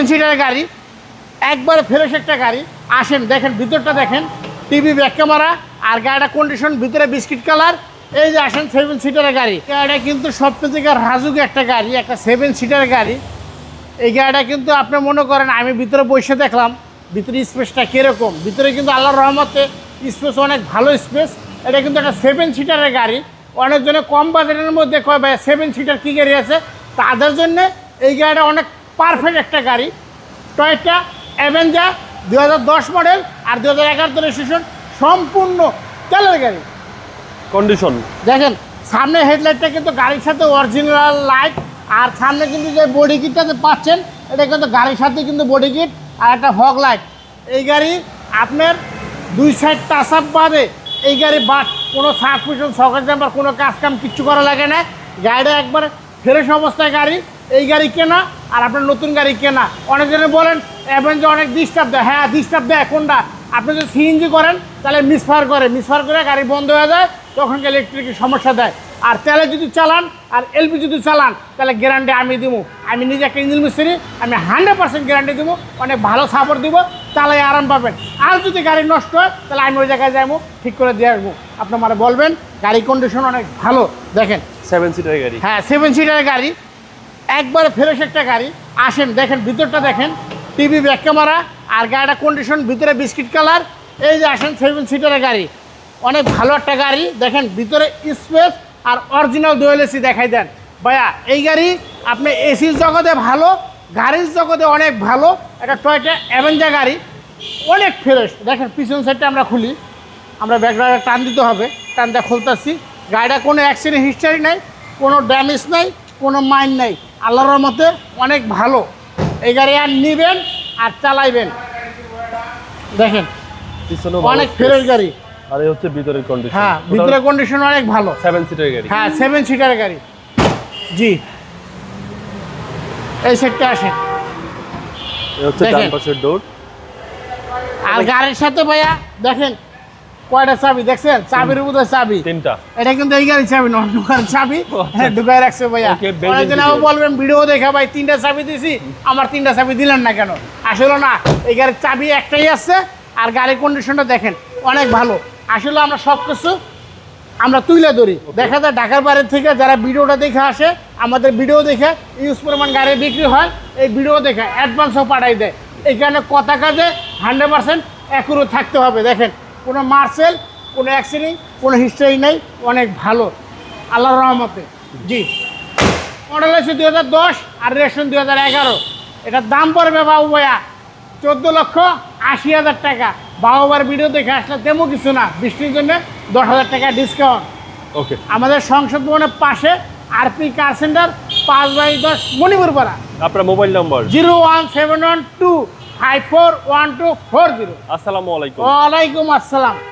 Seven সিটারের গাড়ি, একবারে fresh একটা গাড়ি। আসেন, দেখেন, ভিতরটা দেখেন টিভি ব্যাক ক্যামেরা আর গাড়িটা কন্ডিশন ভিতরে বিস্কিট কালার এই যে আসেন সেভেন সিটারের গাড়ি। গাড়িটা কিন্তু সব থেকে রাজুক একটা গাড়ি, একটা সেভেন সিটারের গাড়ি। এই গাড়িটা কিন্তু আপনি মনে করেন, আমি ভিতরে বসে দেখলাম, ভিতরে স্পেসটা কীরকম? ভিতরে কিন্তু আল্লাহর রহমতে স্পেস অনেক ভালো স্পেস এটা কিন্তু একটা সেভেন সিটারের গাড়ি। অনেকজনে কম বাজেটের মধ্যে কয়, ভাই সেভেন সিটার কী গাড়ি আছে? তাদের জন্য এই গাড়িটা অনেক পারফেক্ট একটা গাড়ি। টয়টা অ্যাভেঞ্জার দু হাজার দশ মডেল আর দু হাজার এগারোতে রেজিস্ট্রেশন সম্পূর্ণ তেলের গাড়ি। কন্ডিশন দেখেন সামনে হেডলাইটটা কিন্তু গাড়ির সাথে অরিজিনাল লাইট আর সামনে কিন্তু যে বডি কিটটাতে পাচ্ছেন এটা কিন্তু গাড়ির সাথে কিন্তু বডি কিট আর একটা ফগ লাইট এই গাড়ি আপনার দুই সাইড টাচ আপ বাদে এই গাড়ি বাট কোনো সাসপেশন সকেট জাম্পার কোনো কাজ কাম কিচ্ছু করা লাগে না। গাড়িটা একবার ফ্রেশ অবস্থায় গাড়ি এই গাড়ি কেনা আর আপনার নতুন গাড়ি কেনা। অনেকজনে বলেন অ্যাভেঞ্জার অনেক ডিস্টার্ব দেয়। হ্যাঁ ডিস্টার্ব দেয় কোনটা? আপনি যদি সিএনজি করেন তাহলে মিসফার করে। মিসফার করে গাড়ি বন্ধ হয়ে যায় তখন ইলেকট্রিকের সমস্যা দেয়। আর তেলে যদি চালান আর এলপি যদি চালান তাহলে গ্যারান্টি আমি দিব আমি নিজে একটা ইঞ্জিন মিস্ত্রি আমি হান্ড্রেড পার্সেন্ট গ্যারান্টি দিব অনেক ভালো সাপোর্ট দিব তাহলে আরাম পাবেন। আর যদি গাড়ি নষ্ট হয় তাহলে আমি ওই জায়গায় যাব ঠিক করে দিয়ে আসব। আপনার বলবেন গাড়ি কন্ডিশন অনেক ভালো। দেখেন। সেভেন সিটার গাড়ি। হ্যাঁ সেভেন সিটারের গাড়ি। একবারে ফ্রেশ একটা গাড়ি, আসেন, দেখেন, ভিতরটা দেখেন, টিভি, ব্যাক ক্যামেরা, আর গাড়িটা কন্ডিশন ভিতরে বিস্কিট কালার, এই যে আসেন সেভেন সিটারের গাড়ি। অনেক ভালো একটা গাড়ি, দেখেন, ভিতরে স্পেস আর অরিজিনাল দোয়েল এসি দেখাই দেন। ভাইয়া, এই গাড়ি আপনি এসির জগতে ভালো, গাড়ির জগতে অনেক ভালো একটা টয়টা অ্যাভেঞ্জার গাড়ি, অনেক ফ্রেশ দেখেন, পিছন সাইডটা আমরা খুলি, আমরা ব্যাগটা টান দিতে হবে, টানটা খুলতেছি। গাড়িটা কোনো অ্যাক্সিডেন্ট হিস্টারি নাই, কোনো ড্যামেজ নাই, কোনো মাইন নাই। আল্লাহর মতে অনেক ভালো। এই গাড়ি আর নিবেন আর চালাইবেন। দেখেন অনেক ফ্রেশ গাড়ি। আর এই হচ্ছে ভিতরের কন্ডিশন হ্যাঁ ভিতরে কন্ডিশন অনেক ভালো। সেভেন সিটার গাড়ি। হ্যাঁ সেভেন সিটার গাড়ি। জি। এই সেটটা আসেন। এই হচ্ছে ডান পাশের ডোর আর গাড়ির সাথে ভাইয়া দেখেন কয়টা চাবি দেখছেন? চাবির উপরে চাবি। তিনটা। এটা কিন্তু এই গাড়ির চাবি নয় ঢুকার চাবি। আচ্ছা। হ্যাঁ ঢুকায় রাখছে ভাইয়া। video। আবার বলবেন ভিডিও দেখা ভাই তিনটা চাবি দিছি আমার তিনটা চাবি দিলেন না কেন? আসলে না এই গাড়ির চাবি একটাই আছে আর গাড়ির কন্ডিশনটা দেখেন অনেক ভালো। আসলে আমরা সব কিছু আমরা তুলে ধরি। দেখা যায় ঢাকার বাইরে থেকে যারা ভিডিওটা দেখে আসে আমাদের ভিডিও দেখে ইউজ পরিমাণ গাড়ি বিক্রি হয় এই ভিডিও দেখে অ্যাডভান্সও পাঠাই দেয়। এইখানে কথা কাজে হান্ড্রেড পার্সেন্ট অ্যাকুরেট থাকতে হবে দেখেন। কোনো মার্সেল কোনো অ্যাক্সিডেন্ট কোনো হিস্ট্রি নেই অনেক ভালো। আল্লাহ রহমতে। জি। মডেল হচ্ছে দুই হাজার দশ আর রেশন দুই হাজার এগারো। এটার দাম পড়বে বাবু ভাইয়া চোদ্দ লক্ষ আশি হাজার টাকা। বাবুবার ভিডিও দেখে আসলে তেমন কিছু না। বৃষ্টির জন্য দশ হাজার টাকা ডিসকাউন্ট ওকে আমাদের সংসদ ভবনের পাশে আরপি কার সেন্টার পাঁচ বাই দশ মণিপুর পাড়া আপনার মোবাইল নম্বর? Zero one seven one two five four one two four zero. আসসালামু আলাইকুম। ওয়ালাইকুম আসসালাম।